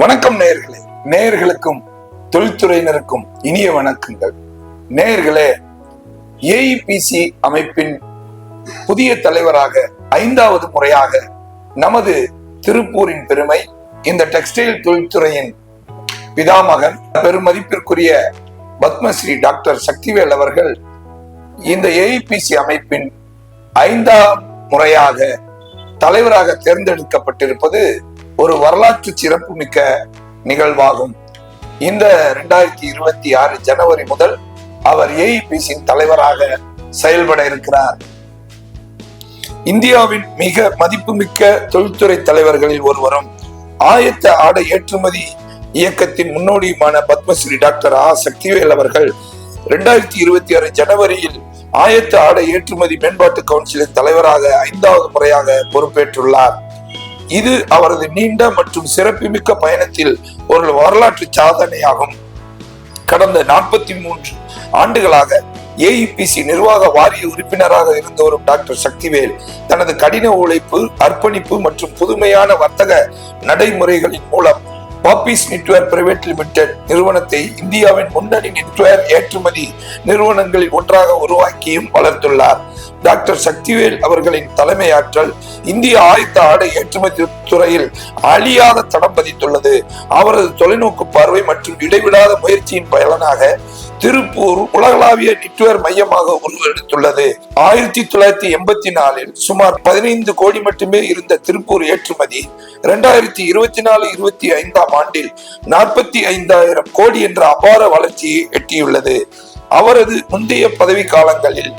வணக்கம் நேயர்களே நேயர்களுக்கும் தொழில்துறையினருக்கும் இனிய வணக்கங்கள். நேர்களே ஏஇபிசி அமைப்பின் புதிய தலைவராக ஐந்தாவது முறையாக நமது திருப்பூரின் பெருமை இந்த டெக்ஸ்டைல் தொழில்துறையின் பிதாமகன் பெருமதிப்பிற்குரிய பத்மஸ்ரீ டாக்டர் சக்திவேல் அவர்கள் இந்த ஏஇபிசி அமைப்பின் ஐந்தாம் முறையாக தலைவராக தேர்ந்தெடுக்கப்பட்டிருப்பது ஒரு வரலாற்று சிறப்புமிக்க நிகழ்வாகும். இந்த ரெண்டாயிரத்தி இருபத்தி ஆறு ஜனவரி முதல் அவர் ஏஇபிசியின் தலைவராக செயல்பட இருக்கிறார். இந்தியாவின் மிக மதிப்புமிக்க தொழில்துறை தலைவர்களில் ஒருவரும் ஆயத்த ஆடை ஏற்றுமதி இயக்கத்தின் முன்னோடியுமான பத்மஸ்ரீ டாக்டர் ஆ. சக்திவேல் அவர்கள் இரண்டாயிரத்தி இருபத்தி ஆறு ஜனவரியில் ஆயத்த ஆடை ஏற்றுமதி மேம்பாட்டு கவுன்சிலின் தலைவராக ஐந்தாவது முறையாக பொறுப்பேற்றுள்ளார். இது அவரது நீண்ட மற்றும் சிறப்புமிக்க பயணத்தில் ஒரு வரலாற்று சாதனையாகும். கடந்த நாற்பத்தி மூன்று ஆண்டுகளாக ஏஇபிசி நிர்வாக வாரிய உறுப்பினராக இருந்து வரும் டாக்டர் சக்திவேல் தனது கடின உழைப்பு அர்ப்பணிப்பு மற்றும் புதுமையான வர்த்தக நடைமுறைகளின் மூலம் பாப்பிஸ் நெட்வேர் பிரைவேட் லிமிடெட் நிறுவனத்தை இந்தியாவின் முன்னணி நெட்வேர் ஏற்றுமதி நிறுவனங்களில் ஒன்றாக உருவாக்கியும் வளர்த்துள்ளார். டாக்டர் சக்திவேல் அவர்களின் தலைமையாற்றல் இந்திய ஆயத்த ஆடை ஏற்றுமதி துறையில் அழியாத தடம் பதித்துள்ளது. அவரது தொலைநோக்கு பார்வை மற்றும் இடைவிடாத முயற்சியின் பயனாக திருப்பூர் உலகளாவிய நெட்வேர் மையமாக உருவெடுத்துள்ளது. ஆயிரத்தி தொள்ளாயிரத்தி எண்பத்தி நாலில் சுமார் பதினைந்து கோடி மட்டுமே இருந்த திருப்பூர் ஏற்றுமதி இரண்டாயிரத்தி இருபத்தி நாலு இருபத்தி ஐந்தாம் ஆண்டில் நாற்பத்தி ஐந்தாயிரம் கோடி என்ற அபார வளர்ச்சியை எட்டியுள்ளது. அவரது முந்தைய பதவி காலங்களில்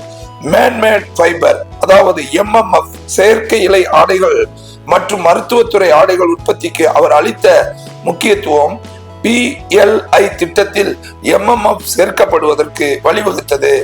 மேன்மேட் ஃபைபர் அதாவது எம்எம்எஃப் செயற்கை இலை ஆடைகள் மற்றும் மருத்துவத்துறை ஆடைகள் உற்பத்திக்கு அவர் அளித்த முக்கியத்துவம் பிஎல்ஐ திட்டத்தில் எம்எம்எஃப் சேர்க்கப்படுவதற்கு வழிவகுத்தது.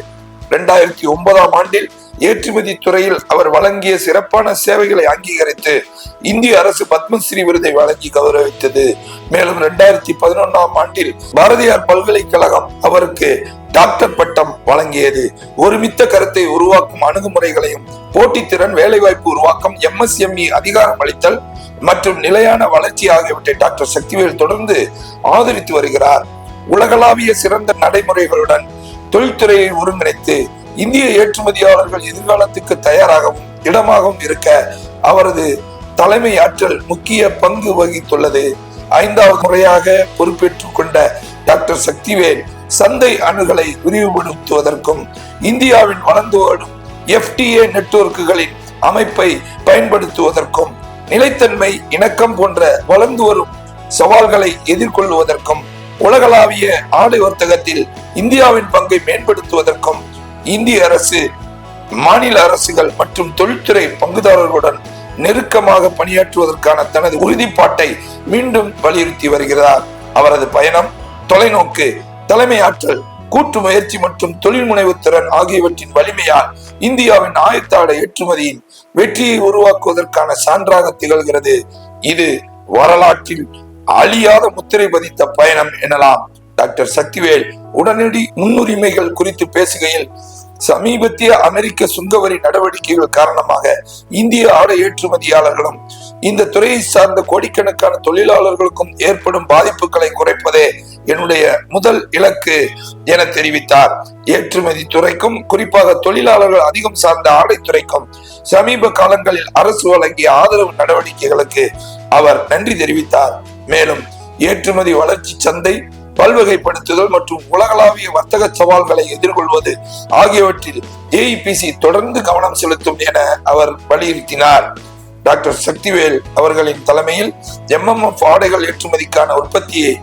இரண்டாயிரத்தி ஒன்பதாம் ஆண்டில் ஏற்றுமதி துறையில் அவர் வழங்கிய சிறப்பான சேவைகளை அங்கீகரித்து இந்திய அரசு பத்மஸ்ரீ விருதை வழங்கி கௌரவித்தது. மேலும் இரண்டாயிரத்தி பதினொன்றாம் ஆண்டில் பாரதியார் பல்கலைக்கழகம் அவருக்கு டாக்டர் பட்டம் வழங்கியது. ஒருமித்த கருத்தை உருவாக்கும் அணுகுமுறைகளையும் போட்டித்திறன் வேலைவாய்ப்பு உருவாக்கம் எம்எஸ்எம்இ அதிகாரம் அளித்தல் மற்றும் நிலையான வளர்ச்சி ஆகியவற்றை டாக்டர் சக்திவேல் தொடர்ந்து ஆதரித்து வருகிறார். உலகளாவிய சிறந்த நடைமுறைகளுடன் தொழில்துறையை ஒருங்கிணைத்து இந்திய ஏற்றுமதியாளர்கள் எதிர்காலத்துக்கு தயாராகவும் இடமாகவும் இருக்க அவரது தலைமை ஆற்றல் முக்கிய பங்கு வகித்துள்ளது. ஐந்தாவது முறையாக பொறுப்பேற்றுக் கொண்ட டாக்டர் சக்திவேல் சந்தை அணுகலை விரிவுபடுத்துவதற்கும் இந்தியாவின் வளர்ந்து வரும் எஃப்டிஏ நெட்வொர்க்குகளின் அமைப்பை பயன்படுத்துவதற்கும் நிலைத்தன்மை இணக்கம் போன்ற வளர்ந்து வரும் சவால்களை எதிர்கொள்வதற்கும் உலகளாவிய ஆடை வர்த்தகத்தில் இந்தியாவின் பங்கை மேம்படுத்துவதற்கும் இந்திய அரசு மாநில அரசுகள் மற்றும் தொழில்துறை பங்குதாரர்களுடன் நெருக்கமாக பணியாற்றுவதற்கான தனது உறுதிப்பாட்டை மீண்டும் வலியுறுத்தி வருகிறார். அவரது பயணம் தொலைநோக்கு தலைமை ஆற்றல் கூட்டு முயற்சி மற்றும் தொழில் முனைவு திறன் ஆகியவற்றின் வலிமையால் இந்தியாவின் ஆயத்தாட ஏற்றுமதியின் வெற்றியை உருவாக்குவதற்கான சான்றாக திகழ்கிறது. இது வரலாற்றில் அழியாத முத்திரை பதித்த பயணம் எனலாம். டாக்டர் சக்திவேல் உடனடி முன்னுரிமைகள் குறித்து பேசுகையில் சமீபத்திய அமெரிக்க சுங்கவரி நடவடிக்கைகள் காரணமாக இந்திய ஆடை ஏற்றுமதியாளர்களும் இந்த துறையை சார்ந்த கோடிக்கணக்கான தொழிலாளர்களுக்கும் ஏற்படும் பாதிப்புகளை குறைப்பதே என்னுடைய முதல் இலக்கு என தெரிவித்தார். ஏற்றுமதி துறைக்கும் குறிப்பாக தொழிலாளர்கள் அதிகம் சார்ந்த ஆடைத்துறைக்கும் சமீப காலங்களில் அரசு வழங்கிய ஆதரவு நடவடிக்கைகளுக்கு அவர் நன்றி தெரிவித்தார். மேலும் ஏற்றுமதி வளர்ச்சி சந்தை பல்வகைப்படுத்துதல் மற்றும் உலகளாவிய வர்த்தக சவால்களை எதிர்கொள்வது ஆகியவற்றில் ஏஇபிசி தொடர்ந்து கவனம் செலுத்தும் என அவர் வலியுறுத்தினார். டாக்டர் சக்திவேல் அவர்களின் தலைமையில் எம்எம்எஃப் ஆடைகள் ஏற்றுமதிக்கான உற்பத்தியை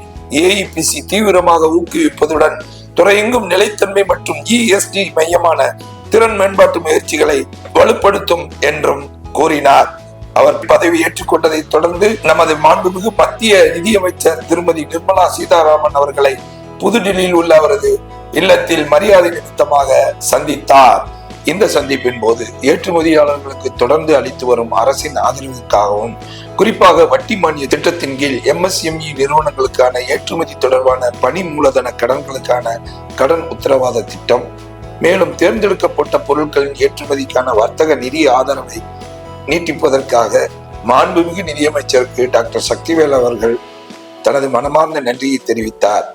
ஏஇபிசி தீவிரமாக ஊக்குவிப்பதுடன் துறையெங்கும் நிலைத்தன்மை மற்றும் இஎஸ்டி மையமான திறன் மேம்பாட்டு முயற்சிகளை வலுப்படுத்தும் என்றும் கூறினார். அவர் பதவி ஏற்றுக்கொண்டதை தொடர்ந்து நமது மாண்புமிகு மத்திய நிதியமைச்சர் திருமதி நிர்மலா சீதாராமன் அவர்களை புதுடில்லியில் உள்ள அவரது இல்லத்தில் மரியாதை நிமித்தமாக சந்தித்தார். இந்த சந்திப்பின் போது ஏற்றுமதியாளர்களுக்கு தொடர்ந்து அளித்து வரும் அரசின் ஆதரவுக்காகவும் குறிப்பாக வட்டி மானிய திட்டத்தின் கீழ் எம்எஸ்எம்இ நிறுவனங்களுக்கான ஏற்றுமதி தொடர்பான பணி மூலதன கடன்களுக்கான கடன் உத்தரவாத திட்டம் மேலும் தேர்ந்தெடுக்கப்பட்ட பொருட்களின் ஏற்றுமதிக்கான வர்த்தக நிதி ஆதரவை நீட்டிப்பதற்காக மாண்புமிகு நிதியமைச்சருக்கு டாக்டர் சக்திவேல் அவர்கள் தனது மனமார்ந்த நன்றியை தெரிவித்தார்.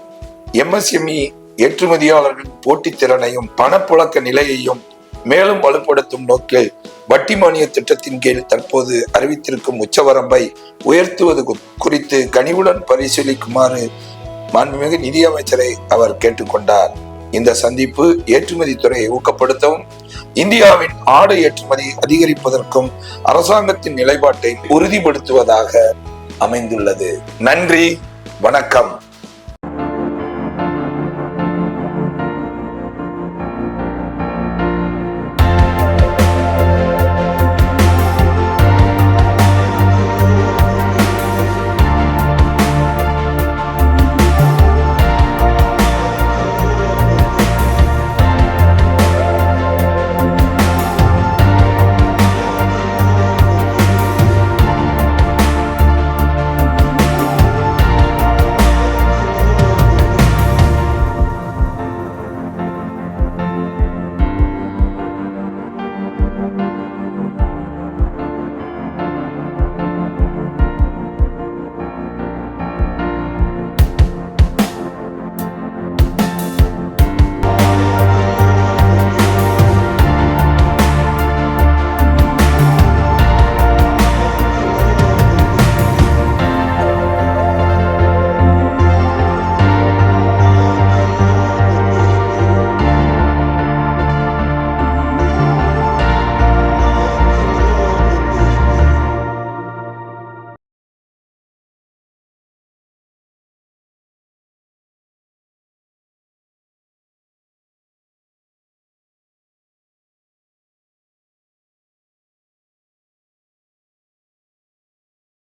எம்எஸ்எம்இ ஏற்றுமதியாளர்களின் போட்டித்திறனையும் பணப்புழக்க நிலையையும் மேலும் வலுப்படுத்தும் நோக்கில் வட்டி மானிய திட்டத்தின் கீழ் தற்போது அறிவித்திருக்கும் உச்சவரம்பை உயர்த்துவது குறித்து கனிவுடன் பரிசீலிக்குமாறு மாண்புமிகு நிதியமைச்சரை அவர் கேட்டுக்கொண்டார். இந்த சந்திப்பு ஏற்றுமதி துறையை ஊக்கப்படுத்தவும் இந்தியாவின் ஆடை ஏற்றுமதி அதிகரிப்பதற்கும் அரசாங்கத்தின் நிலைப்பாட்டை உறுதிப்படுத்துவதாக அமைந்துள்ளது. நன்றி வணக்கம்.